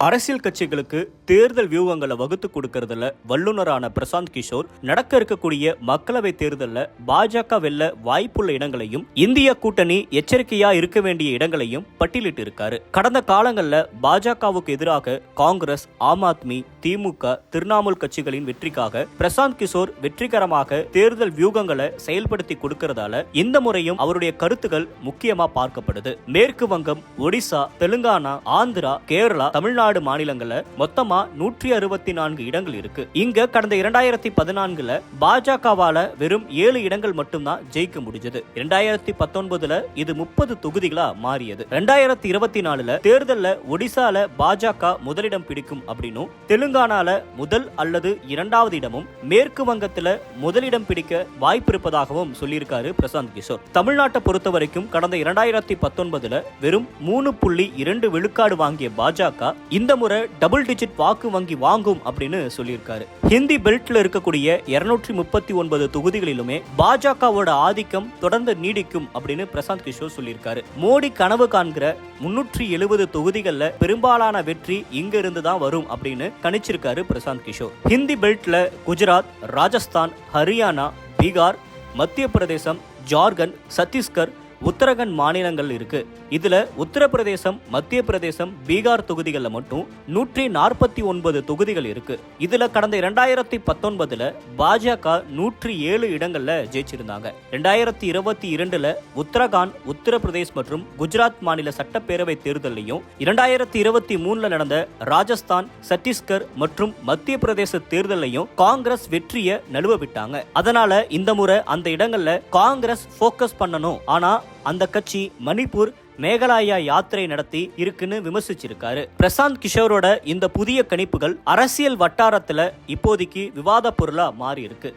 அரசியல் கட்சிகளுக்கு தேர்தல் வியூகங்களை வகுத்து கொடுக்கறதுல வல்லுநரான பிரசாந்த் கிஷோர் நடக்க இருக்கக்கூடிய மக்களவை தேர்தலில் பாஜக வெல்ல வாய்ப்புள்ள இடங்களையும் இந்திய கூட்டணி எச்சரிக்கையா இருக்க வேண்டிய இடங்களையும் பட்டியலிட்டு இருக்காரு. கடந்த காலங்களில் பாஜகவுக்கு எதிராக காங்கிரஸ் ஆம் ஆத்மி திமுக திரிணாமுல் கட்சிகளின் வெற்றிக்காக பிரசாந்த் கிஷோர் வெற்றிகரமாக தேர்தல் வியூகங்களை செயல்படுத்தி கொடுக்கறதால இந்த முறையும் அவருடைய கருத்துக்கள் முக்கியமா பார்க்கப்படுது. மேற்கு வங்கம் ஒடிசா தெலுங்கானா ஆந்திரா கேரளா தமிழ்நாடு தமிழ்நாடு மாநிலங்கள்ல மொத்தமா நூற்றி அறுபத்தி நான்கு இடங்கள் இருக்கு. இங்க கடந்த இரண்டாயிரத்தி பதினான்குல பாஜகவால வெறும் ஏழு இடங்கள் மட்டும்தான் ஜெயிக்க முடிஞ்சது. இரண்டாயிரத்தி பத்தொன்பதுல இது முப்பது தொகுதிகளா மாறியது. ரெண்டாயிரத்தி இருபத்தி நாலுல தேர்தல்ல ஒடிசால பாஜக முதலிடம் பிடிக்கும் அப்படின்னும் தெலுங்கானால முதல் அல்லது இரண்டாவது இடமும் மேற்கு வங்கத்துல முதலிடம் பிடிக்க வாய்ப்பு இருப்பதாகவும் சொல்லியிருக்காரு பிரசாந்த் கிஷோர். தமிழ்நாட்டை பொறுத்த வரைக்கும் கடந்த இரண்டாயிரத்தி பத்தொன்பதுல வெறும் மூணு புள்ளி இரண்டு விழுக்காடு வாங்கிய பாஜக இந்த முறை டபுள் டிஜிட் வாக்கு வங்கி வாங்கும் அப்படின்னு சொல்லியிருக்காரு. ஹிந்தி பெல்ட்ல இருக்கக்கூடிய இருநூற்றி முப்பத்தி ஒன்பது தொகுதிகளிலுமே பாஜகவோட ஆதிக்கம் தொடர்ந்து நீடிக்கும் அப்படின்னு பிரசாந்த் கிஷோர் சொல்லியிருக்காரு. மோடி கனவு காண்கிற முன்னூற்றி எழுபது தொகுதிகளில் பெரும்பாலான வெற்றி இங்க இருந்து தான் வரும் அப்படின்னு கணிச்சிருக்காரு பிரசாந்த் கிஷோர். ஹிந்தி பெல்ட்ல குஜராத் ராஜஸ்தான் ஹரியானா பீகார் மத்திய பிரதேசம் ஜார்க்கண்ட் சத்தீஸ்கர் உத்தரகண்ட் மாநிலங்கள் இருக்கு. இதுல உத்தரப்பிரதேசம் மத்திய பிரதேசம் பீகார் தொகுதிகளில் மட்டும் நூற்றி நாற்பத்தி ஒன்பது தொகுதிகள் இருக்கு. இதுல கடந்த இரண்டாயிரத்தி பத்தொன்பதுல பாஜக நூற்றி ஏழு இடங்கள்ல ஜெயிச்சிருந்தாங்க. ரெண்டாயிரத்தி இருபத்தி இரண்டுல உத்தரகாண்ட் உத்தரப்பிரதேஷ் மற்றும் குஜராத் மாநில சட்டப்பேரவை தேர்தலையும் இரண்டாயிரத்தி இருபத்தி மூணுல நடந்த ராஜஸ்தான் சத்தீஸ்கர் மற்றும் மத்திய பிரதேச தேர்தலையும் காங்கிரஸ் வெற்றியை நழுவ விட்டாங்க. அதனால இந்த முறை அந்த இடங்கள்ல காங்கிரஸ் ஃபோக்கஸ் பண்ணணும். ஆனா அந்த கட்சி மணிப்பூர் மேகாலயா யாத்திரை நடத்தி இருக்குன்னு விமர்சிச்சிருக்காரு. பிரசாந்த் கிஷோரோட இந்த புதிய கணிப்புகள் அரசியல் வட்டாரத்துல இப்போதைக்கு விவாத பொருளா மாறி இருக்கு